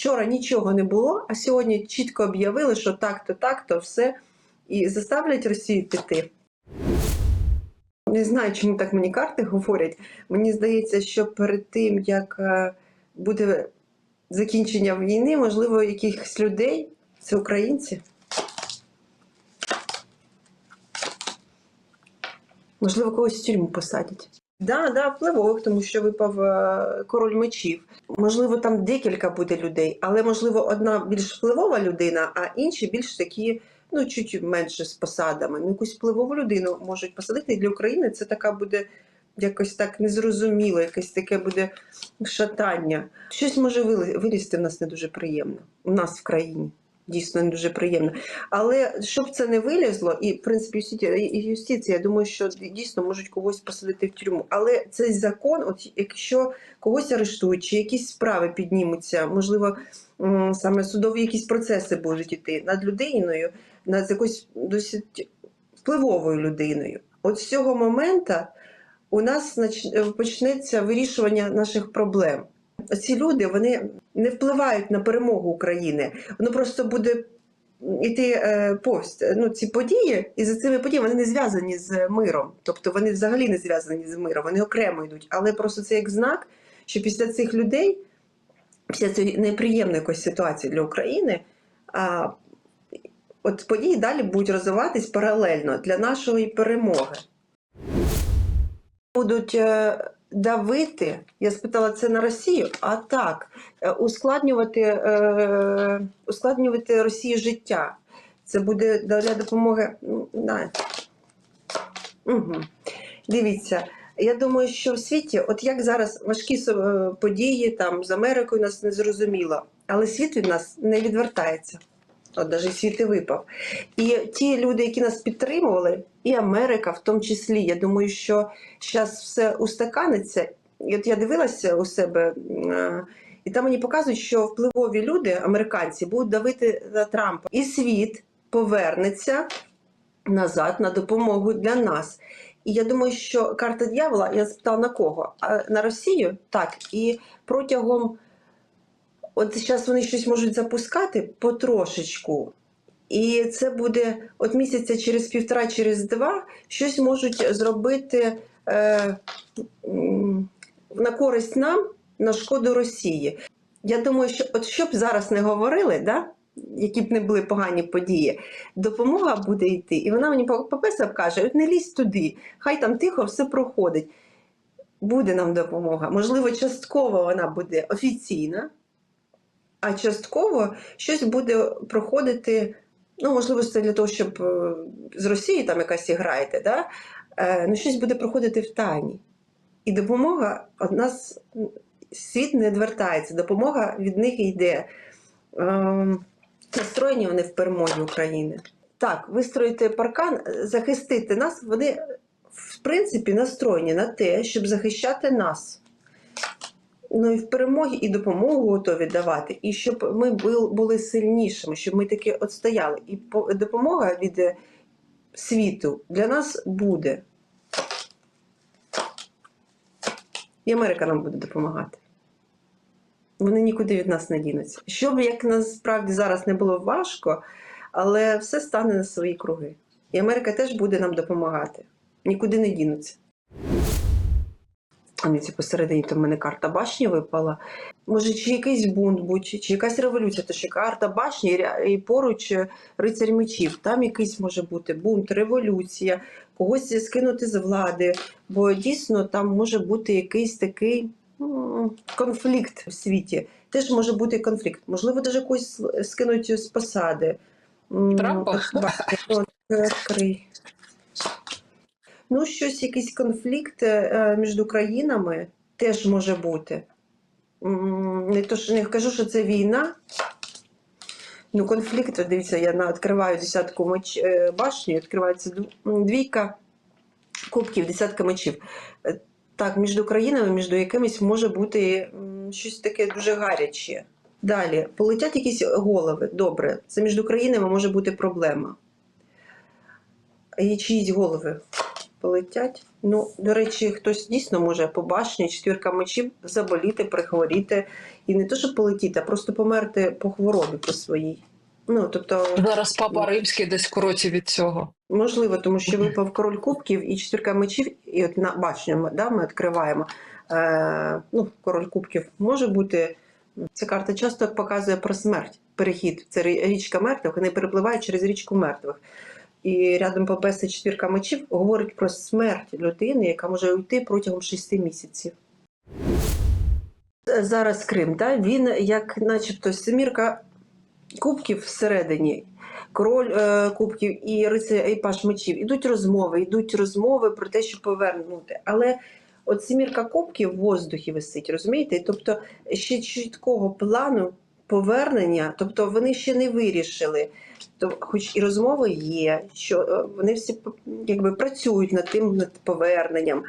вчора нічого не було, а сьогодні чітко об'явили, що так-то, так-то, все, і заставлять Росію піти. Не знаю, чому так мені карти говорять. Мені здається, що перед тим, як е, буде закінчення війни, можливо, якихось людей, це українці. Можливо, когось в тюрму посадять. Да, да, впливових, тому що випав е, король мечів. Можливо, там декілька буде людей, але можливо, одна більш впливова людина, а інші більш такі, ну чуть менше з посадами. Ну, якусь впливову людину можуть посадити. І для України це така буде якось так незрозуміло, якесь таке буде шатання. Щось може вилізти в нас не дуже приємно. У нас в країні. Дійсно не дуже приємно. Але щоб це не вилізло, і в принципі юстиція, я думаю, що дійсно можуть когось посадити в тюрму. Але цей закон, от якщо когось арештують, чи якісь справи піднімуться, можливо, саме судові якісь процеси будуть іти над людиною, над якоюсь досить впливовою людиною. От з цього моменту у нас почнеться вирішування наших проблем. Ці люди вони не впливають на перемогу України. Воно просто буде іти е, повз. Ну, ці події, і за цими подіями вони не зв'язані з миром. Тобто вони взагалі не зв'язані з миром, вони окремо йдуть. Але просто це як знак, що після цих людей, після цієї неприємної якоїсь ситуації для України, а, от події далі будуть розвиватись паралельно для нашої перемоги. Будуть е, давити, я спитала це на Росію, а так, е, ускладнювати, е, ускладнювати Росії життя. Це буде для допомоги. ну. Угу. Дивіться, я думаю, що в світі, от як зараз важкі е, події там з Америкою нас не зрозуміло, але світ від нас не відвертається. От навіть світ і випав. І ті люди, які нас підтримували, і Америка в тому числі, я думаю, що зараз все устаканиться. І от я дивилася у себе, е, і там мені показують, що впливові люди, американці, будуть давити на Трампа. І світ повернеться назад на допомогу для нас. І я думаю, що карта дьявола, я спитала на кого? А на Росію? Так. І протягом, от зараз вони щось можуть запускати потрошечку. І це буде от місяця через півтора, через два, щось можуть зробити е, на користь нам, на шкоду Росії. Я думаю, що от що б зараз не говорили, да? які б не були погані події, допомога буде йти. І вона мені пописав, каже: от не лізь туди, хай там тихо все проходить. Буде нам допомога. Можливо, частково вона буде офіційна, а частково щось буде проходити. Ну, можливо, це для того, щоб е, з Росії там якась граєте, да? е, ну, щось буде проходити в тайні. І допомога від нас світ не відвертається, допомога від них йде. Ем, Настроєні вони в перемозі України. Так, вистроїти паркан, захистити нас, вони в принципі настроєні на те, щоб захищати нас. Ну і в перемогі і допомогу готові давати, і щоб ми були сильнішими, щоб ми таки отстояли. І допомога від е, світу для нас буде. І Америка нам буде допомагати. Вони нікуди від нас не дінуться. Щоб як насправді зараз не було важко, але все стане на свої круги. І Америка теж буде нам допомагати. Нікуди не дінуться. А посередині то в мене карта башні випала. Може, чи якийсь бунт будь, чи якась революція, то що карта башні і поруч е, рицарь мечів. Там якийсь може бути бунт, революція, когось скинути з влади. Бо дійсно там може бути якийсь такий конфлікт в світі. Теж може бути конфлікт. Можливо, навіть когось скинуть з посади. Трампа? бачите, от, е, відкрий. Ну, щось, якийсь конфлікт е, між країнами теж може бути. Не то, що не кажу, що це війна. Ну, конфлікт, дивіться, я відкриваю десятку меч, е, башні, відкривається двійка кубків, десятка мечів. Е, Так, між країнами, між якимись може бути щось таке дуже гаряче. Далі, полетять якісь голови. Добре, це між країнами може бути проблема. І чиїсь голови. Полетять. Ну, до речі, хтось дійсно може по башні, четвірка мечів заболіти, прихворіти. І не то, щоб полетіти, а просто померти по хворобі по своїй. Ну, тобто, Зараз папа римський десь в кроці від цього. можливо, тому що випав король кубків і четвірка мечів, і от на башню ми, да, ми відкриваємо. Е, ну, король кубків може бути. Ця карта часто показує про смерть, перехід. Це річка мертвих, вони перепливають через річку мертвих. І рядом Папеса четвірка мечів говорить про смерть людини, яка може уйти протягом шести місяців. Зараз Крим, да? він як начебто семірка кубків всередині, король е, кубків і рицарь і паш мечів. Ідуть розмови, йдуть розмови про те, що повернути. Але от семірка кубків в воздухі висить, розумієте? Тобто ще чіткого плану повернення, тобто вони ще не вирішили. То, хоч і розмови є, що е, вони всі якби працюють над тим над поверненням,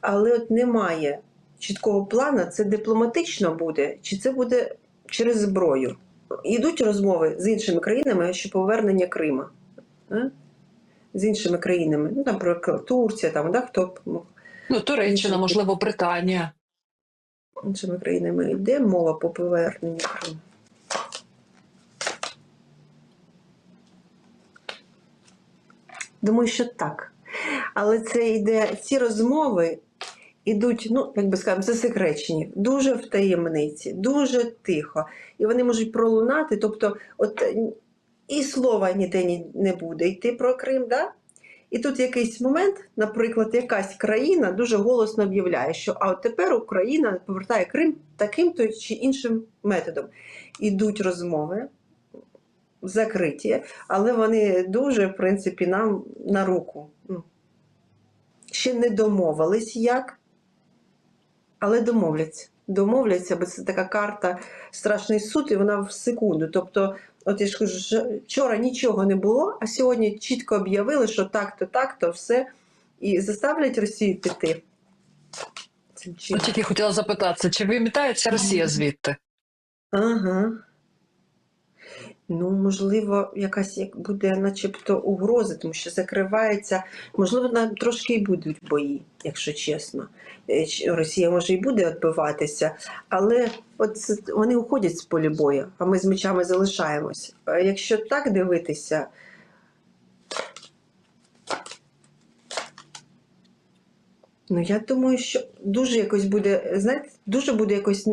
але от немає чіткого плану, це дипломатично буде, чи це буде через зброю. Йдуть розмови з іншими країнами щодо повернення Крима. З іншими країнами, ну там наприклад, Турція, там, да, хто Ну, Туреччина, можливо, Британія. іншими країнами йде мова по поверненню Криму. Думаю, що так. Але це йде, ці розмови ідуть, ну, як би скажемо, засекречені, дуже в таємниці, дуже тихо. І вони можуть пролунати. Тобто, от е, і слова ніде не буде йти про Крим, да? І тут якийсь момент, наприклад, якась країна дуже голосно об'являє, що а от тепер Україна повертає Крим таким-то чи іншим методом. Ідуть розмови закриті, але вони дуже, в принципі, нам на руку. Ну, Ще не домовились як, але домовляться. Домовляться, бо це така карта страшний суд, і вона в секунду. Тобто, от я ж кажу, що вчора нічого не було, а сьогодні чітко об'явили, що так-то, так-то, все, і заставлять Росію піти. Тільки хотіла запитатися, чи вимітається Росія звідти? Ага. Ну, можливо, якась як буде начебто угроза, тому що закривається. Можливо, нам трошки і будуть бої, якщо чесно. Е, Росія може і буде відбиватися, але от вони уходять з полі бою, а ми з мечами залишаємось. Якщо так дивитися. Ну, я думаю, що дуже якось буде, знаєте, дуже буде якось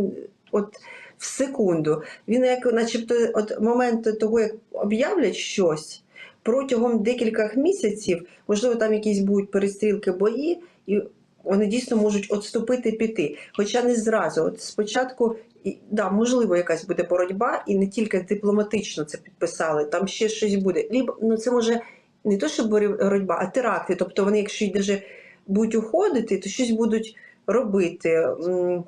от в секунду. Він як начебто от моменту того, як об'являть щось протягом декількох місяців, можливо, там якісь будуть перестрілки бої, і вони дійсно можуть відступити піти. Хоча не зразу. От спочатку, і, да, можливо, якась буде боротьба, і не тільки дипломатично це підписали, там ще щось буде. Лібо, ну це може не то, що боротьба, а теракти. Тобто вони, якщо й будуть уходити, то щось будуть робити,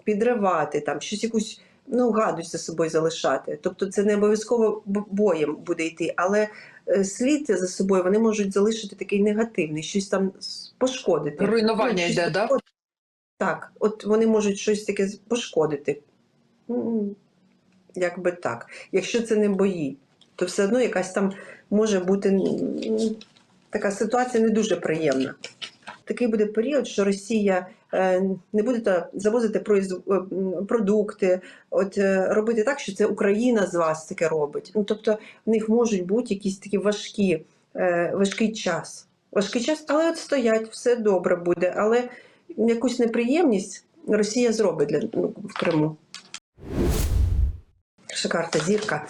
підривати, там, щось якусь ну, за собою залишати. Тобто це не обов'язково боєм буде йти, але е, слід за собою вони можуть залишити такий негативний, щось там пошкодити. Руйнування Ну, щось йде, да? Так, от вони можуть щось таке пошкодити. М, Якби так. Якщо це не бої, то все одно якась там може бути така ситуація не дуже приємна. Такий буде період, що Росія е, не буде завозити е, продукти, от е, робити так, що це Україна з вас таке робить. Ну тобто в них можуть бути якісь такі важкі, важкий час. Важкий час, але от стоять, все добре буде. Але якусь неприємність Росія зробить для ну, в Криму. Перша карта зірка.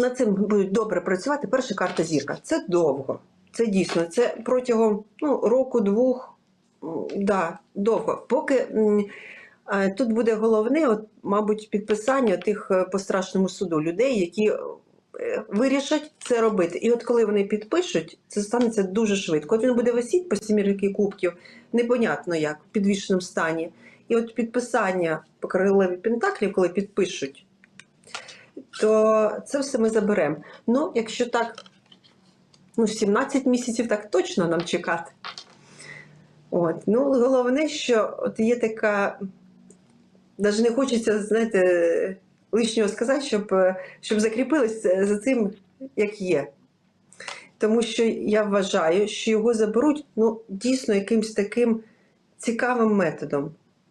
Над цим будуть добре працювати. Перша карта зірка. Це довго. Це дійсно. Це протягом ну, року-двох. Да, довго. Поки е, тут буде головне, от, мабуть, підписання тих е, по страшному суду людей, які е, вирішать це робити. І от коли вони підпишуть, це станеться дуже швидко. От він буде висіти по сімірки кубків, непонятно як, в підвішеному стані. І от підписання по королеві Пентаклів, коли підпишуть, то це все ми заберемо. Ну, якщо так, ну, 17 місяців так точно нам чекати. От. Ну, головне, що от є така, навіть не хочеться, знаєте, лишнього сказати, щоб, щоб закріпилися за цим, як є. тому що я вважаю, що його заберуть ну, дійсно якимсь таким цікавим методом.